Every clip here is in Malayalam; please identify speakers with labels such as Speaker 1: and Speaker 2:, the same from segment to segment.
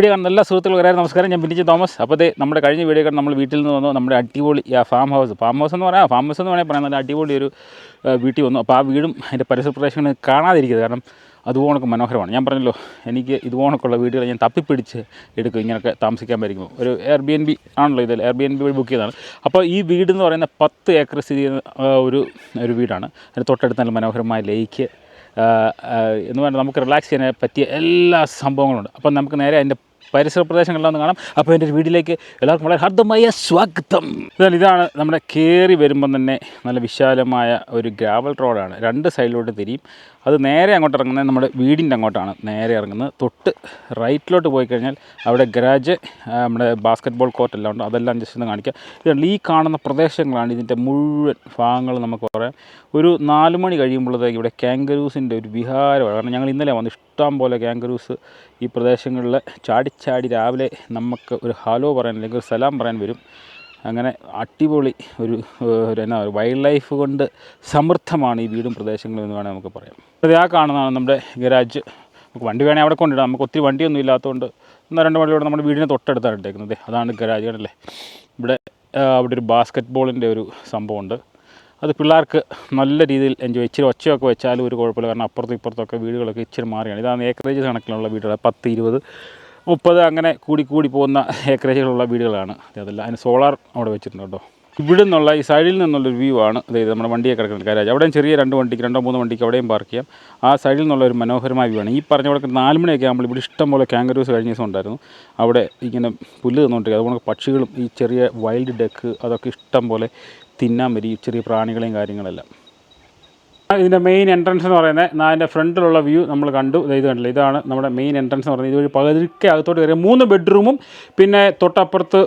Speaker 1: വീഡിയോ കാണുന്ന എല്ലാ സുഹൃത്തുക്കളും വളരെ നമസ്കാരം. ഞാൻ ബിനിജി തോമസ്. അപ്പോൾ ദേ നമ്മുടെ കഴിഞ്ഞ വീഡിയോ കണ്ട് നമ്മൾ വീട്ടിൽ നിന്ന് വന്നു. നമ്മുടെ അടിപൊളി ഫാം ഹൗസ് ഫാം ഹൗസ് എന്ന് പറയാം ഫാം ഹൗസ് എന്ന് വേണമെങ്കിൽ പറയാം. നല്ല അടിപൊളി ഒരു വീട്ടിൽ വന്നു. അപ്പോൾ ആ വീടും അതിന്റെ പരിസര പ്രദേശങ്ങൾ കാണാതിരിക്കുന്നത് കാരണം അതുപോണക്ക് മനോഹരമാണ്. ഞാൻ പറഞ്ഞല്ലോ എനിക്ക് ഇതുപോണക്കുള്ള വീടുകൾ ഞാൻ തപ്പിപ്പിടിച്ച് എടുക്കും. ഇങ്ങനെയൊക്കെ താമസിക്കാൻ പറ്റുമ്പോൾ. ഒരു എയർ ബി എൻ ബി ആണല്ലോ ഇതിൽ എയർ ബി എൻ ബി വഴി ബുക്ക് ചെയ്തതാണ്. അപ്പോൾ ഈ വീട് എന്ന് പറയുന്ന പത്ത് ഏക്കർ സ്ഥിതി ഒരു ഒരു വീടാണ്. അതിന് തൊട്ടടുത്ത് നല്ല മനോഹരമായ ലേക്ക് എന്ന് പറഞ്ഞാൽ നമുക്ക് റിലാക്സ് ചെയ്യാൻ പറ്റിയ എല്ലാ സംഭവങ്ങളുണ്ട്. അപ്പം നമുക്ക് നേരെ അതിന്റെ പരിസര പ്രദേശങ്ങളിലൊന്ന് കാണാം. അപ്പോൾ എന്റെ ഒരു വീട്ടിലേക്ക് എല്ലാവർക്കും വളരെ ഹർദ്ദമായ സ്വാഗതം. എന്നാൽ ഇതാണ് നമ്മുടെ കയറി വരുമ്പം തന്നെ നല്ല വിശാലമായ ഒരു ഗ്രാവൽ റോഡാണ്. രണ്ട് സൈഡിലോട്ട് തിരിയും. അത് നേരെ അങ്ങോട്ട് ഇറങ്ങുന്നത് നമ്മുടെ വീടിന്റെ അങ്ങോട്ടാണ്. നേരെ ഇറങ്ങുന്നത്. തൊട്ട് റൈറ്റിലോട്ട് പോയി കഴിഞ്ഞാൽ അവിടെ ഗരാജ് നമ്മുടെ ബാസ്ക്കറ്റ് ബോൾ കോർട്ട് എല്ലാം ഉണ്ട്. അതെല്ലാം ജസ്റ്റ് ഒന്ന് കാണിക്കുക ഇതാണ് ഈ കാണുന്ന പ്രദേശങ്ങളാണ് ഇതിന്റെ മുഴുവൻ ഭാഗങ്ങൾ നമുക്ക് പറയാം. ഒരു നാല് മണി കഴിയുമ്പോഴത്തേക്ക് ഇവിടെ കാങ്കരൂസിന്റെ ഒരു വിഹാരമാണ്. കാരണം ഞങ്ങൾ ഇന്നലെ വന്ന് ഇഷ്ടം പോലെ കാങ്കറൂസ് ഈ പ്രദേശങ്ങളിൽ ചാടിച്ചാടി രാവിലെ നമുക്ക് ഒരു ഹലോ പറയാൻ അല്ലെങ്കിൽ ഒരു സലാം പറയാൻ വരും. അങ്ങനെ അടിപൊളി ഒരു എന്നാ വൈൽഡ് ലൈഫ് കൊണ്ട് സമൃദ്ധമാണ് ഈ വീടും പ്രദേശങ്ങളും എന്ന് വേണമെങ്കിൽ നമുക്ക് പറയാം. അത് ആ കാണുന്നതാണ് നമ്മുടെ ഗരാജ് നമുക്ക് വണ്ടി വേണേൽ അവിടെ കൊണ്ടിടാം. നമുക്ക് ഒത്തിരി വണ്ടിയൊന്നും ഇല്ലാത്തതുകൊണ്ട് ഒന്നോ രണ്ട് വണ്ടിയോടെ നമ്മുടെ വീടിനെ തൊട്ടടുത്താണ് ഇട്ടേക്കുന്നത്. അതാണ് ഗരാജ് കണ്ടല്ലേ ഇവിടെ അവിടെ ഒരു ബാസ്ക്കറ്റ് ബോളിന്റെ ഒരു സംഭവമുണ്ട്. അത് പിള്ളേർക്ക് നല്ല രീതിയിൽ എൻജോയ് ഇച്ചിരി ഒച്ചയൊക്കെ വെച്ചാലും ഒരു കുഴപ്പമില്ല. കാരണം അപ്പുറത്തും ഇപ്പുറത്തൊക്കെ വീടുകളൊക്കെ ഇച്ചിരി മാറിയാണ്. ഇതാണ് ഏക്കറേജ് കണക്കിലുള്ള വീടുകൾ. പത്ത് ഇരുപത് മുപ്പത് അങ്ങനെ കൂടി കൂടി പോകുന്ന ഏക്കറേജുകളുള്ള വീടുകളാണ്. അതല്ല അതിന് സോളാർ അവിടെ വെച്ചിട്ടുണ്ട് കേട്ടോ. ഇവിടെ നിന്നുള്ള ഈ സൈഡിൽ നിന്നുള്ളൊരു വ്യൂ ആണ്. അതായത് നമ്മുടെ വണ്ടിയെ കിടക്കുന്ന കാര്യം അവിടെയും ചെറിയ രണ്ട് വണ്ടിക്ക് രണ്ടോ മൂന്നോ വണ്ടിക്ക് അവിടെയും പാർക്ക് ചെയ്യാം. ആ സൈഡിൽ നിന്നുള്ള ഒരു മനോഹരമായ വ്യൂ ആണ്. ഈ പറഞ്ഞ അവിടെ നാല് മണിയൊക്കെ ആകുമ്പോൾ ഇവിടെ ഇഷ്ടംപോലെ കാങ്കറൂസ് കഴിഞ്ഞ ദിവസം ഉണ്ടായിരുന്നു. അവിടെ ഇങ്ങനെ പുല്ല് തന്നുകൊണ്ടിരിക്കുക. അതുകൊണ്ട് പക്ഷികളും ഈ ചെറിയ വൈൽഡ് ഡെക്ക് അതൊക്കെ ഇഷ്ടം പോലെ തിന്നാൻ വരും ചെറിയ പ്രാണികളെയും കാര്യങ്ങളെല്ലാം. ഇതിന്റെ മെയിൻ എൻട്രൻസ് എന്ന് പറയുന്നത് അതിന്റെ ഫ്രണ്ടിലുള്ള വ്യൂ നമ്മൾ കണ്ടു. ഇത് കണ്ടില്ല? ഇതാണ് നമ്മുടെ മെയിൻ എൻട്രൻസ് എന്ന് പറയുന്നത്. ഇതുവഴി പകുതിക്ക് അകത്തോട്ട് കയറിയ മൂന്ന് ബെഡ്റൂമും പിന്നെ തൊട്ടപ്പുറത്ത്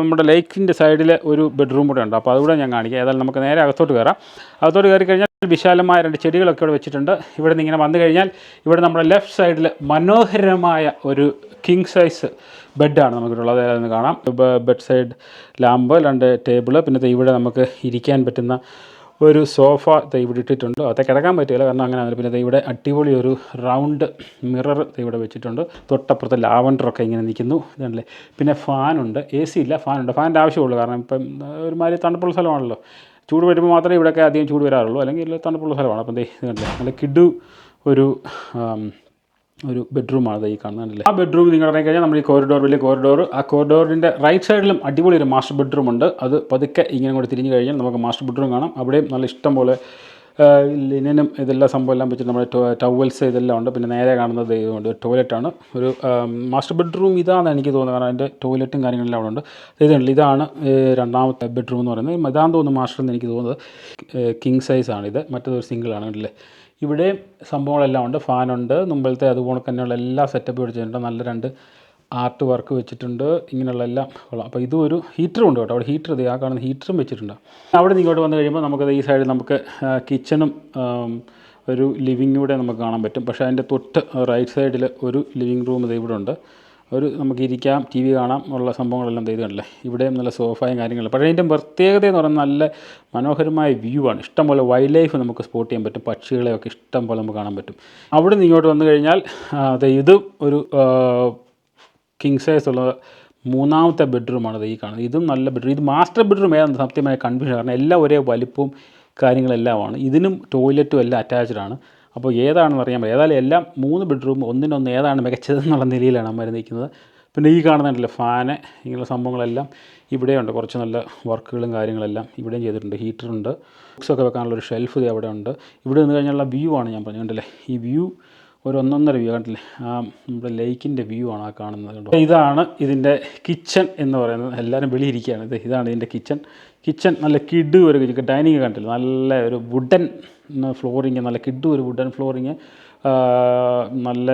Speaker 1: നമ്മുടെ ലേക്കിന്റെ സൈഡിൽ ഒരു ബെഡ്റൂം കൂടെ ഉണ്ട്. അപ്പോൾ അതുകൂടെ ഞാൻ കാണിക്കാം. ഏതായാലും നമുക്ക് നേരെ അകത്തോട്ട് കയറാം. അകത്തോട്ട് കയറി കഴിഞ്ഞാൽ വിശാലമായ രണ്ട് ചെടികളൊക്കെ ഇവിടെ വെച്ചിട്ടുണ്ട്. ഇവിടെ നിന്ന് ഇങ്ങനെ വന്നു കഴിഞ്ഞാൽ ഇവിടെ നമ്മുടെ ലെഫ്റ്റ് സൈഡിൽ മനോഹരമായ ഒരു കിങ് സൈസ് ബെഡാണ് നമുക്കിട്ടുള്ളത് അതായത് കാണാം. ബെഡ് സൈഡ് ലാമ്പ് രണ്ട് ടേബിൾ പിന്നെ ഇവിടെ നമുക്ക് ഇരിക്കാൻ പറ്റുന്ന ഒരു സോഫ ഇവിടെ ഇട്ടിട്ടുണ്ട്. അതൊക്കെ കിടക്കാൻ പറ്റില്ല കാരണം അങ്ങനെ പിന്നെ ഇവിടെ അടിപൊളി ഒരു റൗണ്ട് മിറർ ഇവിടെ വെച്ചിട്ടുണ്ട്. തൊട്ടപ്പുറത്ത് ലാവൻഡറൊക്കെ ഇങ്ങനെ നിൽക്കുന്നു. ഇതാണല്ലേ പിന്നെ ഫാനുണ്ട് എ സി ഇല്ല ഫാനുണ്ട് ഫാനിന്റെ ആവശ്യമുള്ളൂ. കാരണം ഇപ്പം ഒരുമാതിരി തണുപ്പുള്ള സ്ഥലമാണല്ലോ. ചൂട് വരുമ്പോൾ മാത്രമേ ഇവിടെയൊക്കെ അധികം ചൂട് വരാറുള്ളൂ. അല്ലെങ്കിൽ തണുപ്പുള്ള സ്ഥലമാണ്. അപ്പം ദേ കണ്ടില്ലേ? നല്ല കിഡു ഒരു ഒരു ബെഡ്റൂമാണ് ഈ കാണുന്നത്. ആ ബെഡ്റൂം നിങ്ങൾ ഇറങ്ങി കഴിഞ്ഞാൽ നമ്മൾ ഈ കോറിഡോർ വലിയ കോറിഡോർ ആ കോറിഡോറിന്റെ റൈറ്റ് സൈഡിലും അടിപൊളി ഒരു മാസ്റ്റർ ബെഡ്റൂം ഉണ്ട്. അത് പതുക്കെ ഇങ്ങനെ കൂടെ തിരിഞ്ഞു കഴിഞ്ഞാൽ നമുക്ക് മാസ്റ്റർ ബെഡ്റൂം കാണാം. അവിടെയും നല്ല ഇഷ്ടം പോലെ ലിനനും ഇതെല്ലാം സംഭവം എല്ലാം വെച്ചിട്ട് നമ്മുടെ ടവൽസ് ഇതെല്ലാം ഉണ്ട്. പിന്നെ നേരെ കാണുന്നത് ഇതുണ്ട് ടോയ്ലറ്റാണ്. ഒരു മാസ്റ്റർ ബെഡ്റൂം ഇതാണ് എനിക്ക് തോന്നുന്നത്. കാരണം അതിന്റെ ടോയ്ലറ്റും കാര്യങ്ങളെല്ലാം അവിടെ ഉണ്ട്. ഇതുണ്ട് ഇതാണ് രണ്ടാമത്തെ ബെഡ്റൂം എന്ന് പറയുന്നത്. ഇതാന്ന് തോന്നുന്നു മാസ്റ്റർ എന്ന് എനിക്ക് തോന്നുന്നത്. കിങ് സൈസാണ് ഇത്. മറ്റേതൊരു സിംഗിളാണ് കണ്ടില്ലേ. ഇവിടെ സംഭവങ്ങളെല്ലാം ഉണ്ട്. ഫാനുണ്ട് മുമ്പിലത്തെ അതുപോലെ തന്നെയുള്ള എല്ലാ സെറ്റപ്പും വെച്ചിട്ടുണ്ട് നല്ല രണ്ട് ആർട്ട് വർക്ക് വെച്ചിട്ടുണ്ട് ഇങ്ങനെയുള്ള എല്ലാം കൊള്ളാം. അപ്പോൾ ഇതും ഒരു ഹീറ്ററും ഉണ്ട് കേട്ടോ. അവിടെ ഹീറ്റർ ഇത് ആ കാണുന്ന ഹീറ്ററും വെച്ചിട്ടുണ്ട്. അവിടെ നിന്ന് ഇങ്ങോട്ട് വന്നു കഴിയുമ്പോൾ നമുക്കത് ഈ സൈഡിൽ നമുക്ക് കിച്ചണും ഒരു ലിവിങ് കൂടെ നമുക്ക് കാണാൻ പറ്റും. പക്ഷേ അതിന്റെ തൊട്ട് റൈറ്റ് സൈഡിൽ ഒരു ലിവിങ് റൂം ഇത് ഇവിടെ ഉണ്ട്. ഒരു നമുക്ക് ഇരിക്കാം ടി വി കാണാം ഉള്ള സംഭവങ്ങളെല്ലാം ചെയ്ത് കണ്ടില്ലേ? ഇവിടെയും നല്ല സോഫയും കാര്യങ്ങളും. പക്ഷേ അതിന്റെ പ്രത്യേകത എന്ന് പറഞ്ഞാൽ നല്ല മനോഹരമായ വ്യൂ ആണ്. ഇഷ്ടംപോലെ വൈൽഡ് ലൈഫ് നമുക്ക് സ്പോട്ട് ചെയ്യാൻ പറ്റും. പക്ഷികളെയൊക്കെ ഇഷ്ടംപോലെ നമുക്ക് കാണാൻ പറ്റും. അവിടെ നിന്ന് ഇങ്ങോട്ട് വന്നു കഴിഞ്ഞാൽ അത് ഇത് ഇതും ഒരു കിങ് ഉള്ള മൂന്നാമത്തെ ബെഡ്റൂമാണ് ഈ കാണുന്നത്. ഇതും നല്ല ബെഡ്റൂം ഇത് മാസ്റ്റർ ബെഡ്റൂം ഏതാണ് സത്യമായ കൺഫ്യൂഷൻ കാരണം എല്ലാം ഒരേ വലിപ്പവും കാര്യങ്ങളെല്ലാമാണ്. ഇതിനും ടോയ്ലറ്റും എല്ലാം അറ്റാച്ച്ഡ് ആണ്. അപ്പോൾ ഏതാണെന്ന് അറിയാൻ പറ്റും ഏതായാലും എല്ലാം മൂന്ന് ബെഡ്റൂം ഒന്നിനൊന്ന് ഏതാണ് മികച്ചതെന്നുള്ള നിലയിലാണ് അമ്മ നിൽക്കുന്നത്. പിന്നെ ഈ കാണുന്നുണ്ടല്ലോ ഫാന് ഇങ്ങനെയുള്ള സംഭവങ്ങളെല്ലാം ഇവിടെയുണ്ട്. കുറച്ച് നല്ല വർക്കുകളും കാര്യങ്ങളെല്ലാം ഇവിടെയും ചെയ്തിട്ടുണ്ട്. ഹീറ്ററുണ്ട് ബുക്സൊക്കെ വെക്കാനുള്ള ഒരു ഷെൽഫ് അവിടെ ഉണ്ട് ഇവിടെ നിന്ന് കഴിഞ്ഞുള്ള വ്യൂ ആണ് ഞാൻ പറഞ്ഞിട്ടുണ്ടല്ലേ ഈ വ്യൂ ഒരു ഒന്നൊന്നര വ്യൂ കണ്ടില്ലേ? ആ നമ്മുടെ ലേക്കിന്റെ വ്യൂ ആണ് ആ കാണുന്നത് കേട്ടോ ഇതാണ് ഇതിന്റെ കിച്ചൺ എന്ന് പറയുന്നത്. എല്ലാവരും വെളിയിരിക്കുകയാണ്. ഇത് ഇതാണ് ഇതിന്റെ കിച്ചൺ കിച്ചൺ നല്ല കിഡ് ഒരു ഡൈനിങ് കണ്ടില്ല നല്ല ഒരു വുഡൻ ഫ്ലോറിങ് നല്ല കിഡ് ഒരു വുഡൻ ഫ്ലോറിങ് നല്ല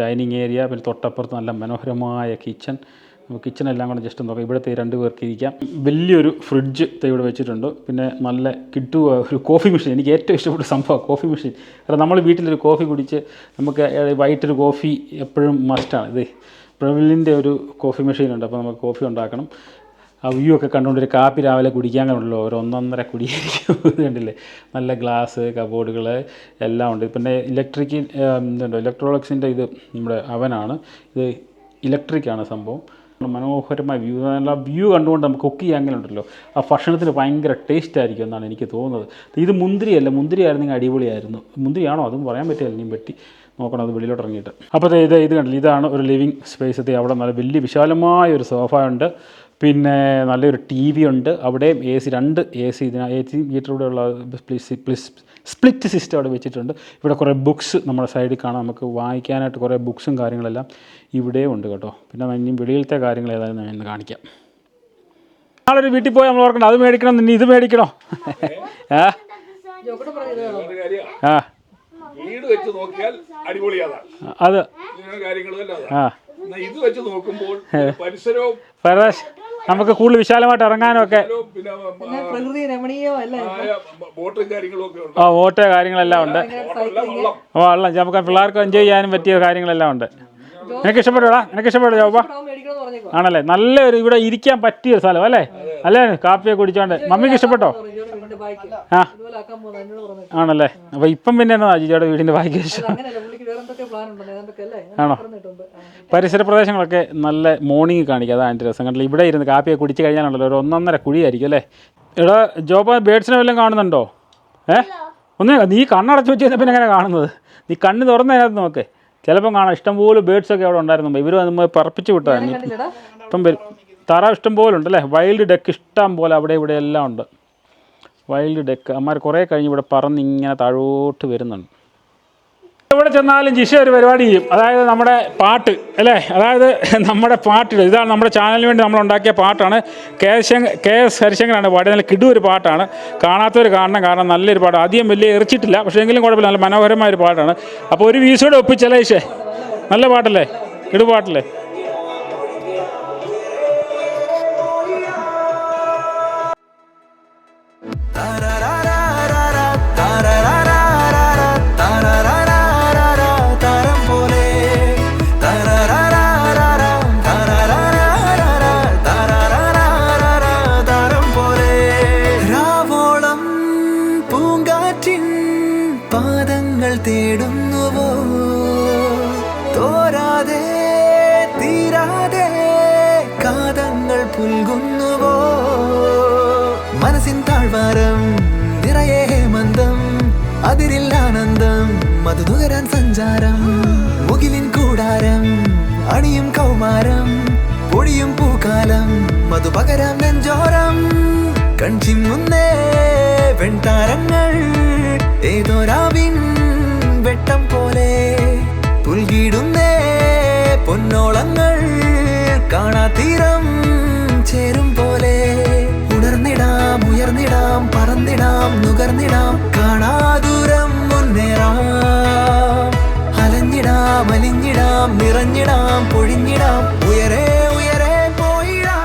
Speaker 1: ഡൈനിങ് ഏരിയ പിന്നെ തൊട്ടപ്പുറത്ത് നല്ല മനോഹരമായ കിച്ചൺ കിച്ചൺ എല്ലാം കൂടെ ജസ്റ്റ് നോക്കാം. ഇവിടുത്തെ രണ്ട് പേർക്ക് ഇരിക്കാം. വലിയൊരു ഫ്രിഡ്ജ് ഇവിടെ വെച്ചിട്ടുണ്ട്. പിന്നെ നല്ല കിട്ടു ഒരു കോഫി മെഷീൻ എനിക്ക് ഏറ്റവും ഇഷ്ടപ്പെട്ട സംഭവം കോഫി മെഷീൻ കാരണം നമ്മൾ വീട്ടിലൊരു കോഫി കുടിച്ച് നമുക്ക് വൈകിട്ടൊരു കോഫി എപ്പോഴും മസ്റ്റാണ് ഇത് പ്രവിലിന്റെ ഒരു കോഫി മെഷീൻ ഉണ്ട്. അപ്പോൾ നമുക്ക് കോഫി ഉണ്ടാക്കണം. ആ വ്യൂ ഒക്കെ കണ്ടുകൊണ്ട് ഒരു കാപ്പി രാവിലെ കുടിക്കാൻ കണ്ടല്ലോ. ഒരു ഒന്നൊന്നര കുടിയായിരിക്കും. കണ്ടില്ലേ? നല്ല ഗ്ലാസ് കബോർഡുകൾ എല്ലാം ഉണ്ട്. പിന്നെ ഇലക്ട്രിക് ഇതുണ്ട്? ഇലക്ട്രോണിക്സിന്റെ ഇത് നമ്മുടെ അവനാണ് ഇത് ഇലക്ട്രിക്കാണ് സംഭവം. മനോഹരമായ വ്യൂ നല്ല വ്യൂ കണ്ടുകൊണ്ട് നമുക്ക് കുക്ക് ചെയ്യാൻ അങ്ങനെ ഉണ്ടല്ലോ ആ ഭക്ഷണത്തിന് ഭയങ്കര ടേസ്റ്റ് ആയിരിക്കും എന്നാണ് എനിക്ക് തോന്നുന്നത്. ഇത് മുന്തിരിയല്ല മുന്തിരി ആയിരുന്നെങ്കിൽ അടിപൊളിയായിരുന്നു. മുന്തിരിയാണോ? അതും പറയാൻ പറ്റില്ല ഇനിയും പറ്റി നോക്കണം അത് വെളിയിലോട്ട് ഇറങ്ങിയിട്ട്. അപ്പോൾ ഇത് ഇത് കണ്ടില്ല? ഇതാണ് ഒരു ലിവിങ് സ്പേസ് അവിടെ നല്ല വലിയ വിശാലമായ ഒരു സോഫ ഉണ്ട്. പിന്നെ നല്ലൊരു ടി വി ഉണ്ട്. അവിടെയും എ സി രണ്ട് എ സി ഇതിന് എ സി മീറ്ററിലൂടെ ഉള്ള സ്പ്ലിറ്റ് സിസ്റ്റം അവിടെ വെച്ചിട്ടുണ്ട്. ഇവിടെ കുറേ ബുക്സ് നമ്മുടെ സൈഡിൽ കാണാം. നമുക്ക് വായിക്കാനായിട്ട് കുറേ ബുക്സും കാര്യങ്ങളെല്ലാം ഇവിടെയും ഉണ്ട് കേട്ടോ. പിന്നെ ഇനി വെളിയിലത്തെ കാര്യങ്ങൾ ഏതായാലും ഞാൻ ഇന്ന് കാണിക്കാം. നാളൊരു വീട്ടിൽ പോയി നമ്മൾ ഓർക്കണം അത് മേടിക്കണം ഇനി ഇത് മേടിക്കണോ? ആ? ആ.
Speaker 2: വീട് വെച്ച് നോക്കിയാൽ
Speaker 1: അത്
Speaker 2: ഇങ്ങനെ കാര്യങ്ങളും അല്ല അതാ.
Speaker 1: ആ.
Speaker 2: ഇത് വെച്ച് നോക്കുമ്പോൾ പരിസരവും
Speaker 1: നമുക്ക് കൂടുതൽ വിശാലമായിട്ട് ഇറങ്ങാനും ഒക്കെ.
Speaker 2: സ്ഥലവും ആ,
Speaker 3: പ്രകൃതി രമണീയോ
Speaker 2: അല്ലേ ബോട്ടും കാര്യങ്ങളും
Speaker 1: ആ ഓട്ടോ കാര്യങ്ങളെല്ലാം ഉണ്ട്.
Speaker 2: വെള്ളം
Speaker 1: നമുക്ക് പിള്ളേർക്ക് എൻജോയ് ചെയ്യാനും പറ്റിയ കാര്യങ്ങളെല്ലാം ഉണ്ട്. നിനക്ക് ഇഷ്ടപ്പെടോടാ നിനക്ക് ഇഷ്ടപ്പെട്ടോ ജോബ?
Speaker 3: ആണല്ലേ നല്ല
Speaker 1: ആണല്ലേ? നല്ലൊരു ഇവിടെ ഇരിക്കാൻ പറ്റിയ ഒരു സ്ഥലം അല്ലേ? അല്ലേ? കാപ്പിയൊക്കെ കുടിച്ചോണ്ട്. മമ്മിക്ക് ഇഷ്ടപ്പെട്ടോ? ആ. ആണല്ലേ? അപ്പൊ ഇപ്പം പിന്നെ എന്നാ ചേട്ടാ വീടിന്റെ ഭാഗ്യ ആണോ? പരിസര പ്രദേശങ്ങളൊക്കെ നല്ല മോർണിംഗ് കാണിക്കുക അതാണ് എന്റെ രസം. കണ്ടില്ല ഇവിടെ ഇരുന്ന് കാപ്പിയൊക്കെ കുടിച്ച് കഴിഞ്ഞാലുണ്ടല്ലോ ഒരു ഒന്നൊന്നര കുഴിയായിരിക്കും അല്ലേ? എടാ ജോബ ബേഡ്സിനെ വല്ലതും കാണുന്നുണ്ടോ? ഏ? ഒന്നേ നീ കണ്ണടച്ച് വെച്ച് കഴിഞ്ഞാൽ പിന്നെ എങ്ങനെ കാണുന്നത്? നീ കണ്ണ് തുറന്നതിനകത്ത് നോക്ക്. ചിലപ്പം കാണാം ഇഷ്ടംപോലെ ബേഡ്സൊക്കെ അവിടെ ഉണ്ടായിരുന്നു ഇവർ അത് പറപ്പിച്ച് വിട്ടതാണ് ഇപ്പം വരും. താറാവ് ഇഷ്ടം പോലെ ഉണ്ട് അല്ലേ? വൈൽഡ് ഡെക്ക് ഇഷ്ടം പോലെ അവിടെ ഇവിടെ എല്ലാം ഉണ്ട്. വൈൽഡ് ഡെക്ക് അമ്മമാർ കുറേ കഴിഞ്ഞ് ഇവിടെ പറന്ന് ഇങ്ങനെ താഴോട്ട് വരുന്നുണ്ട്. എവിടെ ചെന്നാലും ജിഷ ഒരു പരിപാടി ചെയ്യും. അതായത് നമ്മുടെ പാട്ട് അല്ലേ? അതായത് നമ്മുടെ പാട്ട് ഇതാണ് നമ്മുടെ ചാനലിന് വേണ്ടി നമ്മൾ ഉണ്ടാക്കിയ പാട്ടാണ്. കെ കെ എസ് ഹരിശങ്കറാണ് പാടിയത്. നല്ല കിടു ഒരു പാട്ടാണ്. കാണാത്തവർ കാണണം. കാരണം നല്ലൊരു പാട്ട്. അധികം വലിയ എറിച്ചിട്ടില്ല. പക്ഷേ എങ്കിലും കുഴപ്പമില്ല. നല്ല മനോഹരമായ ഒരു പാട്ടാണ്. അപ്പോൾ ഒരു വീസോടെ ഒപ്പിച്ചല്ലേ ഇഷേ നല്ല പാട്ടല്ലേ? കിടു പാട്ടല്ലേ
Speaker 4: സഞ്ചാരം മുകിലിൻ കൂടാരം അണിയും കൗമാരം പൊടിയും പൂക്കാലം മധുപകരം നെഞ്ചോരം. കൺചിങ്ങുന്നേ വെൺതാരങ്ങൾ ഏതോ രാവിൻ വെട്ടം പോലെ. പുൽകിടുന്നേ പൊന്നോളങ്ങൾ കാണാതീരം ചേരും പോലെ. ഉണർന്നിടാം ഉയർന്നിടാം പറന്നിടാം നുകർന്നിടാം കാണാതൂരം മുന്നേറാം. അലഞ്ഞിടാം അലിഞ്ഞിടാം നിറഞ്ഞിടാം പൊഴിഞ്ഞിടാം ഉയരേ ഉയരേ പോയിടാം.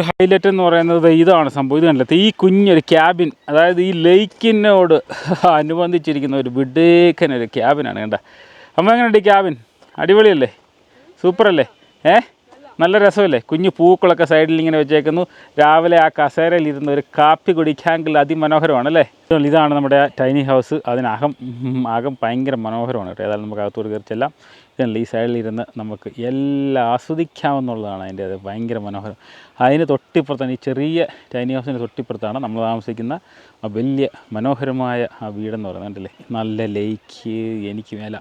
Speaker 1: ഹൈലൈറ്റ് എന്ന് പറയുന്നത് ഇതാണ് സംഭവം. ഇത് കണ്ടില്ല? ഈ കുഞ്ഞൊരു ക്യാബിൻ അതായത് ഈ ലേക്കിനോട് അനുബന്ധിച്ചിരിക്കുന്ന ഒരു വിഡേക്കനൊരു ക്യാബിനാണ് കണ്ട? അമ്മ എങ്ങനെയുണ്ട് ഈ ക്യാബിൻ അടിപൊളിയല്ലേ? സൂപ്പറല്ലേ? ഏ? നല്ല രസമല്ലേ? കുഞ്ഞു പൂക്കളൊക്കെ സൈഡിൽ ഇങ്ങനെ വെച്ചേക്കുന്നു. രാവിലെ ആ കസേരയിൽ ഇരുന്ന് ഒരു കാപ്പി കുടിക്കാമെങ്കിൽ അതിമനോഹരമാണ് അല്ലേ? ഇതാണ് നമ്മുടെ ടൈനി ഹൗസ് അതിനകം ആകം ഭയങ്കര മനോഹരമാണ് കേട്ടോ. ഏതായാലും നമുക്ക് അകത്തോട് കയറി ചെല്ലാം. ഇതല്ല ഈ സൈഡിൽ ഇരുന്ന് നമുക്ക് എല്ലാം ആസ്വദിക്കാമെന്നുള്ളതാണ് അതിന്റെ അത് ഭയങ്കര മനോഹരം. അതിന് തൊട്ടിപ്പുറത്താണ് ഈ ചെറിയ ടൈനി ഹൗസിന് തൊട്ടിപ്പുറത്താണ് നമ്മൾ താമസിക്കുന്ന ആ വലിയ മനോഹരമായ ആ വീടെന്ന് പറയുന്നത്. കണ്ടില്ലേ? നല്ല ലേക്ക് എനിക്ക് മേല.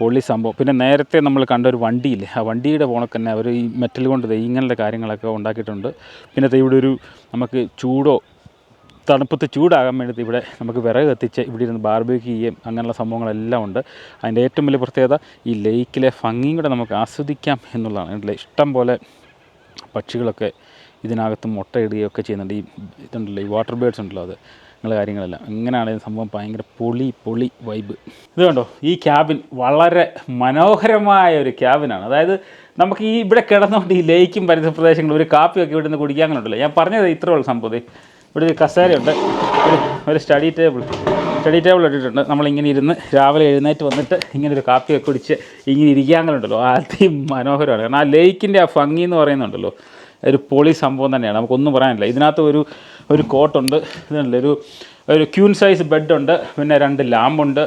Speaker 1: പൊള്ളി സംഭവം. പിന്നെ നേരത്തെ നമ്മൾ കണ്ട ഒരു വണ്ടിയില്ലേ ആ വണ്ടിയുടെ പോണക്ക് തന്നെ അവർ ഈ മെറ്റൽ കൊണ്ട് ഇങ്ങനത്തെ കാര്യങ്ങളൊക്കെ ഉണ്ടാക്കിയിട്ടുണ്ട്. പിന്നെ ഇവിടെ ഒരു നമുക്ക് ചൂടോ തണുപ്പത്ത് ചൂടാകാൻ വേണ്ടി ഇവിടെ നമുക്ക് വിറക് കത്തിച്ച് ഇവിടെ ഇരുന്ന് ബാർബേക്ക് ചെയ്യുകയും അങ്ങനെയുള്ള സംഭവങ്ങളെല്ലാം ഉണ്ട്. അതിന്റെ ഏറ്റവും വലിയ പ്രത്യേകത ഈ ലേക്കിലെ ഭംഗിയും കൂടെ നമുക്ക് ആസ്വദിക്കാം എന്നുള്ളതാണ്. അതിന്റെ ഇഷ്ടം പോലെ പക്ഷികളൊക്കെ ഇതിനകത്ത് മുട്ടയിടുകയൊക്കെ ചെയ്യുന്നുണ്ട്. ഈ ഇതുണ്ടല്ലോ ഈ വാട്ടർ ബേഡ്സ് ഉണ്ടല്ലോ അത്. അങ്ങനെയുള്ള കാര്യങ്ങളെല്ലാം. ഇങ്ങനെയാണ് സംഭവം ഭയങ്കര പൊളി പൊളി വൈബ് ഇത് കണ്ടോ? ഈ ക്യാബിൻ വളരെ മനോഹരമായ ഒരു ക്യാബിനാണ് അതായത് നമുക്ക് ഈ ഇവിടെ കിടന്നുകൊണ്ട് ഈ ലേക്കും പരിസര പ്രദേശങ്ങളും ഒരു കാപ്പിയൊക്കെ ഇവിടെ നിന്ന് കുടിക്കാനുണ്ടല്ലോ ഞാൻ പറഞ്ഞത് ഇത്രേ ഉള്ളൂ സംഭവം. ഇവിടെ ഒരു കസേരയുണ്ട് ഒരു ഒരു സ്റ്റഡി ടേബിൾ സ്റ്റഡി ടേബിൾ ഇട്ടിട്ടുണ്ട്. നമ്മളിങ്ങനെ ഇരുന്ന് രാവിലെ എഴുന്നേറ്റ് വന്നിട്ട് ഇങ്ങനെ ഒരു കാപ്പിയൊക്കെ കുടിച്ച് ഇങ്ങനെ ഇരിക്കാങ്ങളുണ്ടല്ലോ ഉണ്ടല്ലോ അതിമനോഹരമാണ് കാരണം ആ ലേക്കിന്റെ ആ ഭംഗി എന്ന് പറയുന്നുണ്ടല്ലോ. ഒരു പൊളി സംഭവം തന്നെയാണ്. നമുക്കൊന്നും പറയാനില്ല. ഇതിനകത്ത് ഒരു ഒരു കോട്ടുണ്ട്. ഇതുണ്ട് ഒരു ഒരു ക്യൂൻ സൈസ് ബെഡുണ്ട്. പിന്നെ രണ്ട് ലാമ്പുണ്ട്.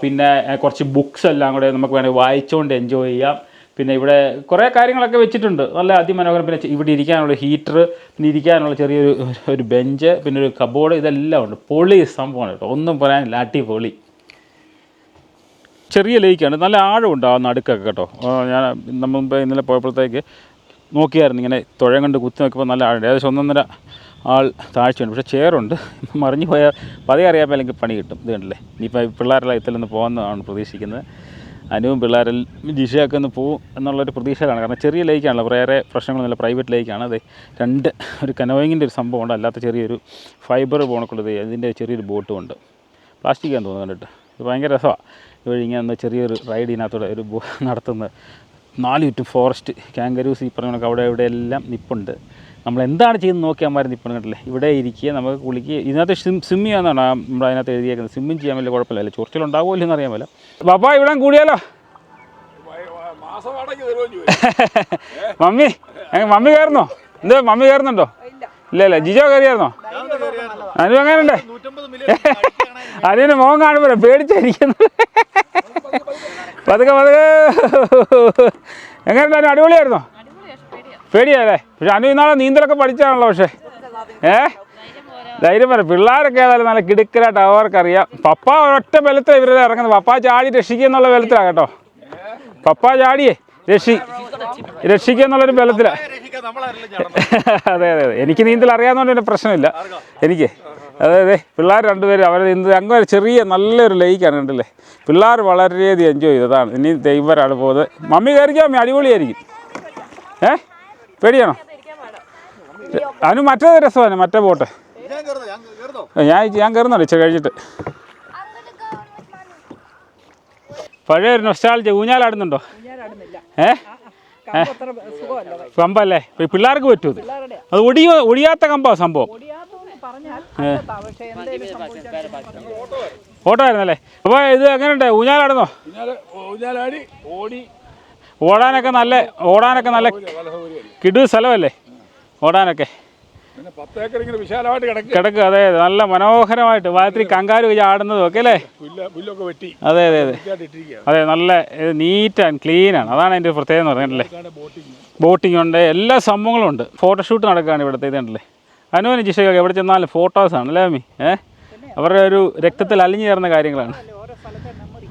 Speaker 1: പിന്നെ കുറച്ച് ബുക്സ് എല്ലാം കൂടെ നമുക്ക് വേണമെങ്കിൽ വായിച്ചുകൊണ്ട് എൻജോയ് ചെയ്യാം. പിന്നെ ഇവിടെ കുറേ കാര്യങ്ങളൊക്കെ വെച്ചിട്ടുണ്ട്. നല്ല അതിമനോഹരം. പിന്നെ ഇവിടെ ഇരിക്കാനുള്ള ഹീറ്റർ പിന്നെ ഇരിക്കാനുള്ള ചെറിയൊരു ഒരു ബെഞ്ച് പിന്നെ ഒരു കബോർഡ് ഇതെല്ലാം ഉണ്ട്. പൊളി സംഭവമാണ് കേട്ടോ. ഒന്നും പറയാനില്ല. അടിപൊളി. ചെറിയ ലേക്കാണ്. നല്ല ആഴമുണ്ട് ആ നടുക്കൊക്കെ കേട്ടോ. ഞാൻ നമ്മൾ ഇന്നലെ പോയപ്പോഴത്തേക്ക് നോക്കിയായിരുന്നു. ഇങ്ങനെ തുഴയം കണ്ട് കുത്തി നോക്കിയപ്പോൾ നല്ല ആളുണ്ട്. ഏകദേശം ഒന്നൊന്നര ആൾ താഴ്ചയുണ്ട്. പക്ഷേ ചെയറുണ്ട്. മറിഞ്ഞു പോയാൽ പതിയെ അറിയാൻ അല്ലെങ്കിൽ പണി കിട്ടും. ഇത് കണ്ടില്ലേ? ഇനിയിപ്പോൾ പിള്ളേരെല്ലാം ഇതിൽ നിന്ന് പോകുന്നതാണ് പ്രതീക്ഷിക്കുന്നത്. അനുവും പിള്ളേരിൽ ജിഷയൊക്കെ ഒന്ന് പോകും എന്നുള്ളൊരു പ്രതീക്ഷയിലാണ്. കാരണം ചെറിയ ലേക്കാണല്ലോ. വേറെ പ്രശ്നങ്ങളൊന്നുമില്ല പ്രൈവറ്റ് ലേക്കാണ്. അതെ രണ്ട് ഒരു കനോയിങ്ങിന്റെ ഒരു സംഭവം ഉണ്ട് അല്ലാത്ത ചെറിയൊരു ഫൈബർ പോണക്കുള്ളത് അതിന്റെ ചെറിയൊരു ബോട്ടും ഉണ്ട് പ്ലാസ്റ്റിക് ആണെന്ന് തോന്നുന്നു കണ്ടിട്ട്. ഇത് ഭയങ്കര രസമാണ്. ഇവിടെ ഇങ്ങനെ ചെറിയൊരു റൈഡ് ഇതിനകത്തൂടെ ഒരു ബോ നടത്തുന്നത് നാല് ചുറ്റും ഫോറസ്റ്റ് കാങ്കരൂസ് ഈ പറഞ്ഞ അവിടെ ഇവിടെ എല്ലാം നിപ്പുണ്ട്. നമ്മൾ എന്താണ് ചെയ്യുന്നത് നോക്കിയാൽ മാറി കണ്ടില്ലേ ഇവിടെ ഇരിക്കുക നമുക്ക് കുളിക്കുക. ഇതിനകത്ത് സ്വിം സ്വിം ചെയ്യാന്നാണ് നമ്മുടെ അതിനകത്ത് എഴുതിയേക്കുന്നത്. സ്വിമ്മിങ് ചെയ്യാൻ വലിയ കുഴപ്പമില്ല. ചൊറിച്ചിലുണ്ടാവുമോ ഇല്ലെന്ന് അറിയാൻ പറ്റില്ല ബാബാ ഇവിടെ കൂടിയാലോ? Mummy mummy കയറുന്നോ? എന്താ മമ്മി കയറുന്നുണ്ടോ? ഇല്ല. ഇല്ല ജിജോ കയറിയായിരുന്നോ? അനു എങ്ങനെയുണ്ട് അതിന് മോൻ കാണുമ്പോൾ പേടിച്ചിരിക്കുന്നു. പതുക്കെ പതുക്കെ. എങ്ങനെ തന്നെ അടിപൊളിയായിരുന്നോ? പേടിയല്ലേ പക്ഷെ അനു ഇന്നാളെ നീന്തലൊക്കെ പഠിച്ചാണല്ലോ പക്ഷേ. ഏ? ധൈര്യം പറ. പിള്ളേരൊക്കെ ഏതായാലും നല്ല കിടുക്കലായിട്ട് അവർക്കറിയാം. പപ്പ ഒരൊറ്റ ബലത്തിലാണ് ഇവരെ ഇറങ്ങുന്നത്. പപ്പ ചാടി രക്ഷിക്കുക എന്നുള്ള ബലത്തിലാണ് കേട്ടോ. പപ്പ ചാടിയേ. രക്ഷി രക്ഷിക്കുക എന്നുള്ളൊരു ബലത്തിലാണ് അതെ അതെ അതെ. എനിക്ക് നീന്തൽ അറിയാവുന്നതുകൊണ്ട് പിന്നെ പ്രശ്നമില്ല. എനിക്ക്. അതെ അതെ. പിള്ളേർ രണ്ടുപേരും അവർ നീന്തൽ അങ്ങ് ചെറിയ നല്ലൊരു ലൈക്കാണ് കണ്ടില്ലേ? പിള്ളേർ വളരെയധികം എൻജോയ് ചെയ്തതാണ്. ഇനി ദൈവരാണ് പോകുന്നത്. മമ്മി കയറിക്കാൻ മമ്മി? അടിപൊളിയായിരിക്കും. ഏ? പേടിയാണോ? അതിന് മറ്റേ രസമാണ്. മറ്റേ ബോട്ട് ഞാൻ ഞാൻ കയറുന്നുണ്ട്. ഇച്ചിരി കഴിഞ്ഞിട്ട്. പഴയ ഒരു നൊസ്റ്റാളിച്ച് ഊഞ്ഞാലാടുന്നുണ്ടോ? കമ്പല്ലേ? പിള്ളേർക്ക് പറ്റൂ ഇത്? അത് ഒടിയോ ഒടിയാത്ത കമ്പാ സംഭവം. ഓട്ടോ ആയിരുന്നല്ലേ? അപ്പോൾ ഇത് എങ്ങനെയുണ്ട്? ഊഞ്ഞാലാടുന്നോ?
Speaker 2: ഊഞ്ഞാൽ ഊഞ്ഞാലാടി ഓടി.
Speaker 1: ഓടാനൊക്കെ നല്ല ഓടാനൊക്കെ നല്ല
Speaker 2: നല്ല
Speaker 1: കിടു സ്ഥലമല്ലേ? ഓടാനൊക്കെ.
Speaker 2: പിന്നെ പത്ത് ഏക്കർ ഇങ്ങനെ വിശാലമായിട്ട് കിടക്കുക
Speaker 1: കിടക്കുക അതെ അതെ. നല്ല മനോഹരമായിട്ട് വാത്തിരി കങ്കാരു വെച്ച് ആടുന്നതും ഒക്കെ അല്ലേ?
Speaker 2: പുല്ലൊക്കെ വെട്ടി.
Speaker 1: അതെ അതെ അതെ. അതെ നല്ല നീറ്റ് ആൻഡ് ക്ലീൻ ആണ്. അതാണ് അതിന്റെ പ്രത്യേകത എന്ന് പറഞ്ഞിട്ടല്ലേ ബോട്ടിംഗ് ഉണ്ട്. എല്ലാ സംഭവങ്ങളും ഉണ്ട്. ഫോട്ടോഷൂട്ട് നടക്കുകയാണ് ഇവിടുത്തെ ഇതുണ്ടല്ലേ അനുവിന് ജിഷയൊക്കെ എവിടെ ചെന്നാലും ഫോട്ടോസാണ് അല്ലേ അമ്മി? ഏഹ് അവരുടെ ഒരു രക്തത്തിൽ അലിഞ്ഞു ചേർന്ന കാര്യങ്ങളാണ്.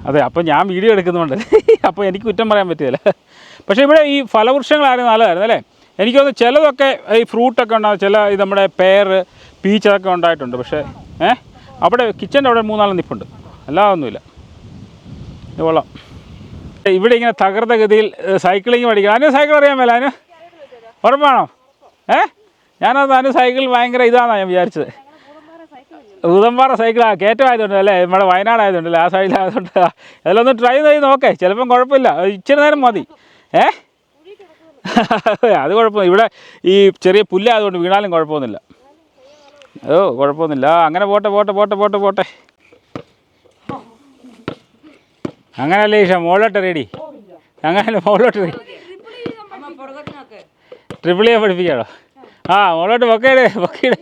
Speaker 1: അതെ അപ്പോൾ ഞാൻ വീഡിയോ എടുക്കുന്നുണ്ട്. അപ്പോൾ എനിക്ക് കുറ്റം പറയാൻ പറ്റില്ല. പക്ഷേ ഇവിടെ ഈ ഫലവൃക്ഷങ്ങളായിരുന്നു നല്ലതായിരുന്നു അല്ലേ? എനിക്ക് തോന്നുന്നു ചിലതൊക്കെ ഈ ഫ്രൂട്ടൊക്കെ ഉണ്ടാകും ചില ഈ നമ്മുടെ പേർ പീച്ച് അതൊക്കെ ഉണ്ടായിട്ടുണ്ട്. പക്ഷേ ഏ? അവിടെ കിച്ചന്റെ അവിടെ മൂന്നാൽ നിപ്പുണ്ട്. അല്ലാതെ ഒന്നുമില്ല ഇത് കൊള്ളാം. ഇവിടെ ഇങ്ങനെ തകർത്ത ഗതിയിൽ സൈക്കിളിങ് പഠിക്കണം. അതിന് സൈക്കിൾ അറിയാൻ മേല അതിന് ഉറപ്പാണോ? ഏ? ഞാനത് അതിന് സൈക്കിൾ ഭയങ്കര ഇതാണെന്നാണ് ഞാൻ വിചാരിച്ചത്. ഊതമ്പാറ സൈക്കിൾ ആ കയറ്റമായതുകൊണ്ട് അല്ലേ? നമ്മുടെ വയനാട് ആയതുകൊണ്ട് അല്ലേ? ആ സൈഡിലായതുകൊണ്ട് അതിലൊന്ന് ട്രൈ ചെയ്ത് നോക്കേ. ചിലപ്പം കുഴപ്പമില്ല. ഇച്ചിരി നേരം മതി. ഏ? അത് കുഴപ്പമില്ല ഇവിടെ ഈ ചെറിയ പുല്ലായതുകൊണ്ട് വീണാലും കുഴപ്പമൊന്നുമില്ല. ഓ കുഴപ്പമൊന്നുമില്ല. അങ്ങനെ പോട്ടെ പോട്ടെ പോട്ടെ പോട്ടെ പോട്ടെ. അങ്ങനല്ലേ ഈഷ മുകളിലോട്ട് റെഡി അങ്ങനല്ലേ മുകളിലോട്ട് റെഡി ട്രിപ്പിൾ എ പഠിപ്പിക്കാണോ ആ മുകളിലോട്ട് പൊക്കയിട് പൊക്കയിട്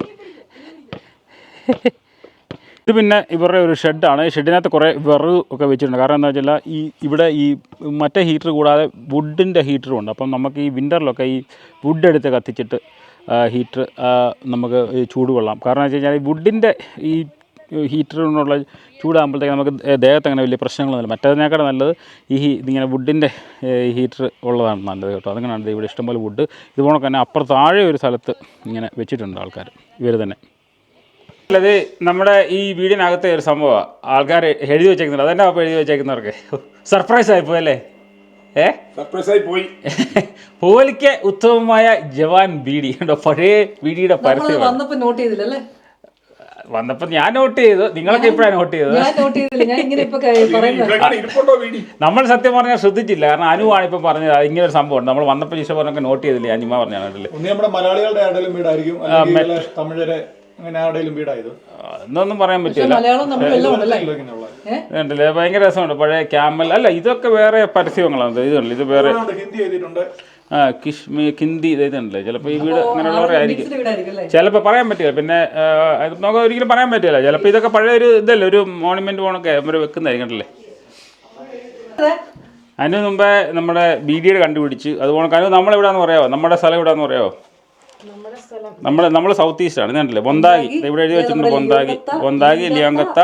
Speaker 1: ഇത് പിന്നെ ഇവരുടെ ഒരു ഷെഡാണ്. ഈ ഷെഡിനകത്ത് കുറേ വിറക് ഒക്കെ വെച്ചിട്ടുണ്ട്. കാരണം എന്താ വെച്ചാൽ ഈ ഇവിടെ ഈ മറ്റേ ഹീറ്റർ കൂടാതെ വുഡിന്റെ ഹീറ്ററും ഉണ്ട്. അപ്പം നമുക്ക് ഈ വിന്ററിലൊക്കെ ഈ വുഡ് എടുത്ത് കത്തിച്ചിട്ട് ഹീറ്റർ നമുക്ക് ചൂട് കൊള്ളാം. കാരണം വെച്ച് കഴിഞ്ഞാൽ വുഡിന്റെ ഈ ഹീറ്ററിനുള്ള ചൂടാകുമ്പോഴത്തേക്ക് നമുക്ക് ദേഹത്ത് അങ്ങനെ വലിയ പ്രശ്നങ്ങളൊന്നുമില്ല മറ്റേതിനേക്കാൾ നല്ലത് ഈ ഇതിങ്ങനെ വുഡിന്റെ ഹീറ്റർ ഉള്ളതാണ് നല്ലത് കേട്ടോ. അതങ്ങനെയാണ് ഇവിടെ ഇഷ്ടംപോലെ വുഡ്. ഇതുപോലെ തന്നെ അപ്പുറത്ത് താഴെ ഒരു സ്ഥലത്ത് ഇങ്ങനെ വെച്ചിട്ടുണ്ട് ആൾക്കാർ ഇവർ തന്നെ. അല്ലത് നമ്മുടെ ഈ വീടിനകത്തെ ഒരു സംഭവമാണ് ആൾക്കാർ എഴുതി വെച്ചേക്കുന്നുണ്ട്. അതെന്നെ അപ്പോൾ എഴുതി വെച്ചേക്കുന്നവർക്ക്? സർപ്രൈസ് ആയിപ്പോയി അല്ലേ? ഏ?
Speaker 2: സർപ്രൈസ് ആയി പോയി.
Speaker 1: പോലിക്ക് ഉത്തമമായ ജവാൻ ബീഡി. ഉണ്ടോ പഴയ ബീഡിയുടെ പരസ്യം
Speaker 3: വന്നപ്പോ നോട്ട് ചെയ്തില്ലല്ലേ
Speaker 1: വന്നപ്പോ ഞാൻ നോട്ട് ചെയ്തു. നിങ്ങളൊക്കെ ഇപ്പോഴാണ് നോട്ട് ചെയ്തത്.
Speaker 3: ഞാൻ നോട്ട് ചെയ്തില്ല. ഞാൻ ഇങ്ങനെ ഇപ്പൊ ക- പറയുന്നത്.
Speaker 2: വീടി
Speaker 1: നമ്മൾ സത്യം പറഞ്ഞാൽ ശ്രദ്ധിച്ചില്ല. കാരണം അനുവാണ് ഇപ്പം പറഞ്ഞത്. ഇങ്ങനെ ഒരു സംഭവം നമ്മൾ വന്നപ്പോൾ ഈശോ പറഞ്ഞൊക്കെ നോട്ട് ചെയ്തില്ല? അനിമ പറഞ്ഞാണ് കേട്ടില്ലേ
Speaker 5: ഒന്നീ നമ്മുടെ മലയാളികളുടെ അങ്ങനെ ആരുടെയും വീടായത്?
Speaker 1: എന്നൊന്നും പറയാൻ പറ്റില്ല
Speaker 3: മലയാളം നമ്മൾ എല്ലാം ഉണ്ടല്ലേ?
Speaker 1: ഭയങ്കര രസമുണ്ട്. പഴയ ക്യാമൽ അല്ല ഇതൊക്കെ വേറെ പരസ്യങ്ങളാണ്. ഇത് കണ്ടില്ലേ ഇത് വേറെ
Speaker 5: ഹിന്ദി എഴുതിയിട്ടുണ്ട്.
Speaker 1: ആ കിഷ്മി ഹിന്ദി ഇതായിട്ടുണ്ടല്ലേ ചിലപ്പോൾ ഈ വീട് അങ്ങനെയുള്ളവരായിരിക്കും ചിലപ്പോൾ പറയാൻ പറ്റില്ല. പിന്നെ നമുക്ക് ഒരിക്കലും പറയാൻ പറ്റില്ല. ചിലപ്പോൾ ഇതൊക്കെ പഴയ ഒരു ഇതല്ലേ? ഒരു മോണുമെന്റ് പോണൊക്കെ അവർ വെക്കുന്നതായിരിക്കും കണ്ടില്ലേ? അതിന് മുമ്പേ നമ്മുടെ ബി ഡിയുടെ കണ്ടുപിടിച്ച് അതുപോലെ കാരണം നമ്മളെവിടാന്ന് പറയാമോ നമ്മുടെ സ്ഥലം എവിടാന്ന് പറയാമോ നമ്മുടെ നമ്മൾ സൗത്ത് ഈസ്റ്റ് ആണ്. കണ്ടില്ലേ? ബൊന്താഗി ഇവിടെ എഴുതി വെച്ചിട്ടുണ്ട് ബൊന്താഗി ബൊന്താഗി ലിയോങ്കത്ത.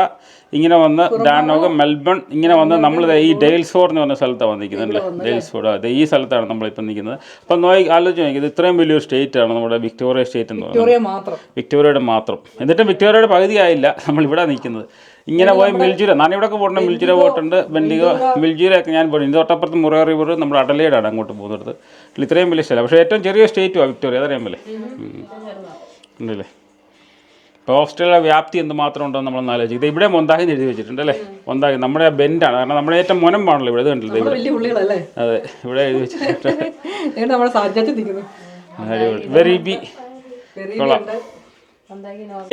Speaker 1: ഇങ്ങനെ വന്ന് ഡാനോഗ് മെൽബൺ ഇങ്ങനെ വന്ന് നമ്മൾ ഈ ഡെയിൽസ്ഫോർ എന്ന് പറഞ്ഞ സ്ഥലത്താണ് വന്നിരിക്കുന്നത് അല്ലേ? ഡെയിൽസ്ഫോർഡ് അതെ ഈ സ്ഥലത്താണ് നമ്മളിപ്പോൾ നിൽക്കുന്നത്. അപ്പം നോക്കി ആലോചിച്ച് നോക്കി ഇത് ഇത്രയും വലിയൊരു സ്റ്റേറ്റ് ആണ് നമ്മുടെ വിക്ടോറിയ സ്റ്റേറ്റ് എന്ന് പറയുന്നത്. വിക്ടോറിയയുടെ മാത്രം. എന്നിട്ടും വിക്ടോറിയയുടെ പകുതി ആയില്ല. നമ്മൾ ഇവിടെ നിൽക്കുന്നത്. ഇങ്ങനെ പോയി മിൽജീര ഞാൻ ഇവിടെ പോയിട്ടുണ്ട് മിൽജുര പോയിട്ടുണ്ട്. ബെൻഡിഗോ മിൽജുരയൊക്കെ ഞാൻ പോയി ഇത് തൊട്ടപ്പുറത്ത് മുറേ റിവർ നമ്മുടെ അഡലേഡാണ് അങ്ങോട്ട് പോകുന്നത് ഇത്രയും വലിയ സ്ഥലം. പക്ഷേ ഏറ്റവും ചെറിയ സ്റ്റേറ്റുമാണ് വിക്ടോറിയ. അതറിയാൻ പോലെ ഉണ്ടല്ലേ? ഇപ്പോൾ ഓസ്ട്രേലിയ വ്യാപ്തി എന്ത് മാത്രം ഉണ്ടെന്ന് നമ്മൾ ആലോചിക്കും. ഇത് ഇവിടെ മൊന്താഗി എഴുതി വെച്ചിട്ടുണ്ട് അല്ലേ? മൊന്താഹി നമ്മുടെ ആ ബെൻഡാണ് കാരണം നമ്മുടെ ഏറ്റവും മൊനം ഇവിടെ. കണ്ടില്ലേ? ഇവിടെ.
Speaker 3: വലിയ പുള്ളികളല്ലേ
Speaker 1: അതെ. ഇവിടെ എഴുതി വെച്ചിട്ടുണ്ട്. വെരി ബി കൊള്ളാം.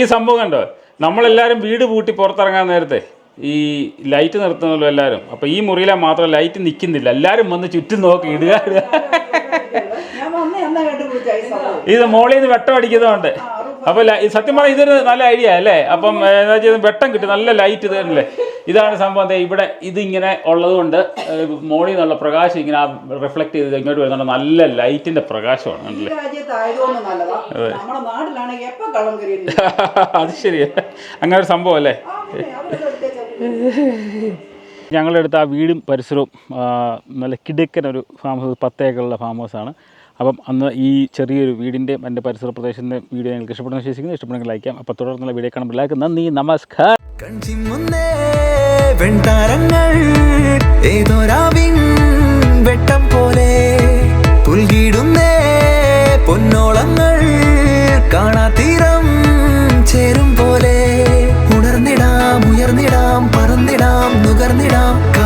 Speaker 1: ഈ സംഭവം കണ്ടോ? നമ്മളെല്ലാവരും വീട് പൂട്ടി പുറത്തിറങ്ങാൻ നേരത്തെ ഈ ലൈറ്റ് നിർത്തുന്നല്ലോ എല്ലാവരും അപ്പോൾ ഈ മുറിയിലെ മാത്രം ലൈറ്റ് നിൽക്കുന്നില്ല എല്ലാവരും വന്ന് ചുറ്റും നോക്കി ഇടുക. ഇത് മോളിൽ നിന്ന് വെട്ടം അടിക്കുന്നതുകൊണ്ട്. അപ്പൊ സത്യം പറഞ്ഞാൽ ഇതൊരു നല്ല ഐഡിയ അല്ലേ? അപ്പം എന്താ വെച്ചാൽ വെട്ടം കിട്ടും. നല്ല ലൈറ്റ് ഇത് ഇതാണ് സംഭവം. ഇവിടെ ഇതിങ്ങനെ ഉള്ളത് കൊണ്ട് മോളിൽ നിന്നുള്ള പ്രകാശം ഇങ്ങനെ റിഫ്ലക്ട് ചെയ്ത് ഇങ്ങോട്ട് വരുന്നുണ്ട്. നല്ല ലൈറ്റിന്റെ പ്രകാശമാണ് അത് ശരിയാ. അങ്ങനെ ഒരു സംഭവം അല്ലേ? ഞങ്ങളെടുത്ത ആ വീടും പരിസരവും നല്ല കിടക്കൻ ഒരു ഫാം ഹൗസ് പത്തേക്കറുള്ള ഫാം ആണ്. അപ്പം അന്ന് ഈ ചെറിയൊരു വീടിന്റെ എന്റെ പരിസര പ്രദേശത്തിന്റെ വീഡിയോ ഞങ്ങൾക്ക് ഇഷ്ടപ്പെടുന്ന വിശേഷിക്കുന്നു. ഇഷ്ടപ്പെടുന്നെങ്കിൽ ലൈക്കാം അപ്പോൾ തുടർന്നുള്ള വീഡിയോ കാണുമ്പോൾ ലൈക്ക് നന്ദി നമസ്കാരം.
Speaker 4: വെട്ടം പോലെ പുൽകിടുന്നേ പൊന്നോളങ്ങൾ കാണാതീരം Candy Lamp.